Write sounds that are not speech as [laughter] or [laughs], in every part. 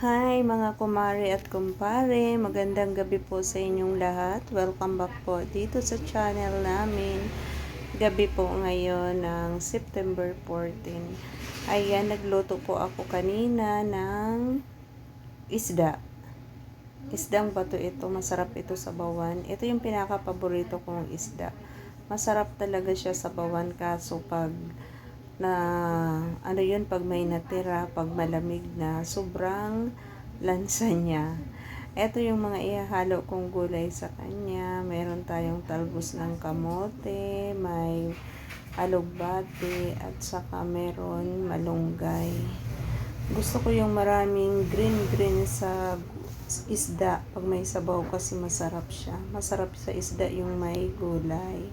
Hi mga kumare at kumpare, magandang gabi po sa inyong lahat. Welcome back po dito sa channel namin. Gabi po ngayon ng September 14. Ayan, nagluto po ako kanina ng isda. Isdang bato ito, masarap ito sa bawan. Ito yung pinaka-paborito kong isda. Masarap talaga siya sa bawan kaso pag na ano yun pag may natira, pag malamig na, sobrang lansa niya. Ito yung mga ihahalo kong gulay sa kanya. Meron tayong talbos ng kamote, may alugbati, at saka meron malunggay. Gusto ko yung maraming green-green sa isda pag may sabaw kasi masarap siya. Masarap sa isda yung may gulay.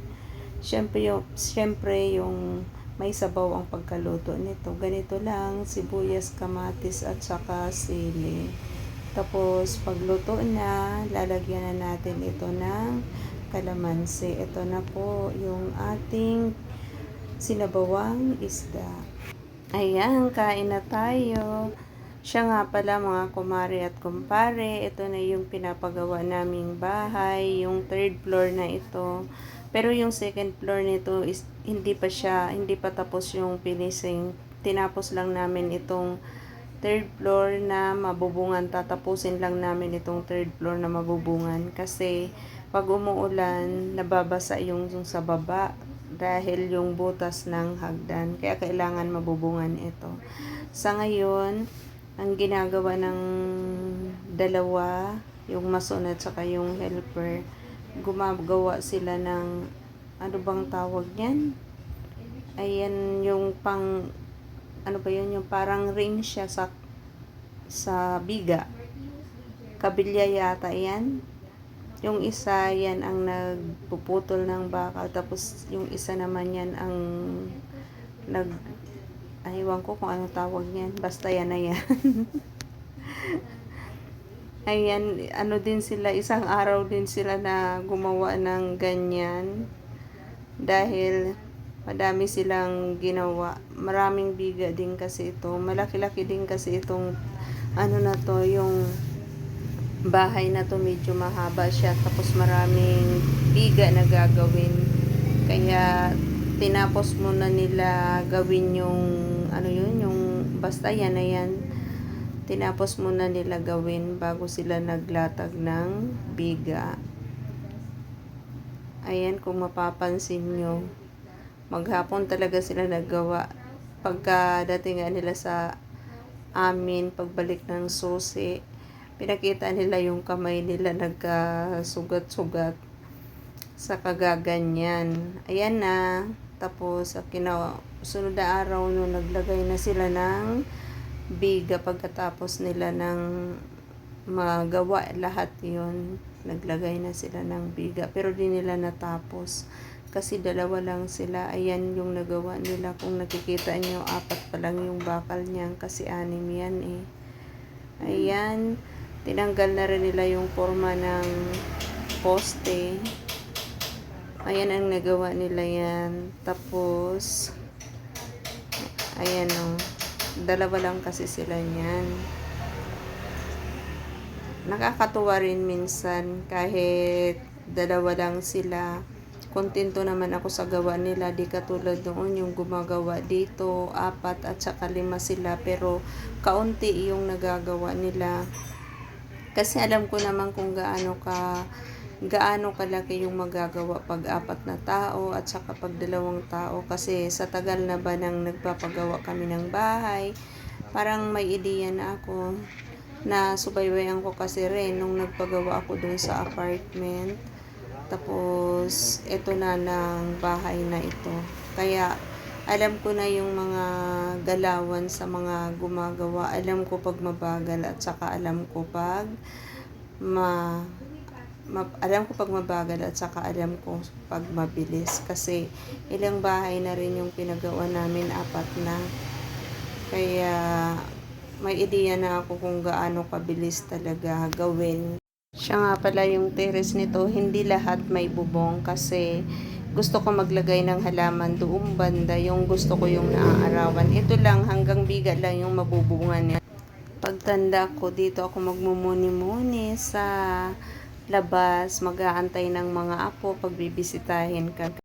Siyempre yung, siyempre yung may sabaw ang pagkaluto nito. Ganito lang, sibuyas, kamatis at saka sili. Tapos pagluto na, lalagyan na natin ito ng kalamansi. Ito na po yung ating sinabawang isda. Ayan, kain na tayo. Siya nga pala mga kumare at kumpare, ito na yung pinapagawa naming bahay, yung third floor na ito. Pero yung second floor nito is hindi pa siya, hindi pa tapos yung finishing. Tinapos lang namin itong third floor na mabubungan. Tatapusin lang namin itong third floor na mabubungan. Kasi pag umuulan, nababasa yung, yung sa baba dahil yung butas ng hagdan. Kaya kailangan mabubungan ito. Sa ngayon, ang ginagawa ng dalawa, yung mason at saka yung helper, gumagawa sila ng ano bang tawag niyan? Ayan yung pang ano ba yun yung parang ring siya sa sa biga. Kabilya yata yan. Yung isa yan ang nagpuputol ng bakal tapos yung isa naman yan ang nag aywan ko kung ano tawag niyan. Basta yan na yan. [laughs] Ayan, ano din sila, isang araw din sila na gumawa ng ganyan. Dahil madami silang ginawa. Maraming biga din kasi ito. Malaki-laki din kasi itong ano na to, yung bahay na to medyo mahaba siya. Tapos maraming biga na gagawin. Kaya tinapos muna nila gawin yung ano yun, yung basta yan na yan tinapos muna nila gawin bago sila naglatag ng biga. Ayan, kung mapapansin nyo, maghapon talaga sila naggawa. Pagka dating nga nila sa amin, pagbalik ng susi, pinakita nila yung kamay nila nagkasugat-sugat sa kagaganyan. Ayan na. Tapos, kina, sunod na araw no, naglagay na sila ng biga pagkatapos nila ng magawa lahat yon naglagay na sila ng biga. Pero di nila natapos kasi dalawa lang sila. Ayan yung nagawa nila. Kung nakikita nyo apat pa lang yung bakal niyan kasi anim yan eh. Ayan tinanggal na rin nila yung forma ng poste. Ayan ang nagawa nila yan. Tapos ayan o oh Dalawa lang kasi sila niyan. Nakakatuwa rin minsan kahit dalawa lang sila. Kontento naman ako sa gawa nila. Di katulad noon yung gumagawa dito, apat at saka lima sila. Pero kaunti yung nagagawa nila. Kasi alam ko naman kung gaano ka gaano kalaki yung magagawa pag apat na tao at saka pag dalawang tao? Kasi sa tagal na ba nang nagpapagawa kami ng bahay parang may ideya na ako. Na subaybayan ko kasi rin nung nagpagawa ako dun sa apartment. Tapos ito na ng bahay na ito. Kaya alam ko na yung mga galawan sa mga gumagawa. Alam ko pag mabagal at saka alam ko pag ma alam ko pag mabagal at saka alam ko pag mabilis kasi ilang bahay na rin yung pinagawa namin apat na. Kaya may ideya na ako kung gaano kabilis talaga gawin. Siya nga pala yung terrace nito hindi lahat may bubong kasi gusto ko maglagay ng halaman doong banda yung gusto ko yung naaarawan. Ito lang hanggang biga lang yung mabubungan niya. Pagtanda ko, dito ako magmumuni-muni sa labas, mag-aantay ng mga apo pag bibisitahin ka.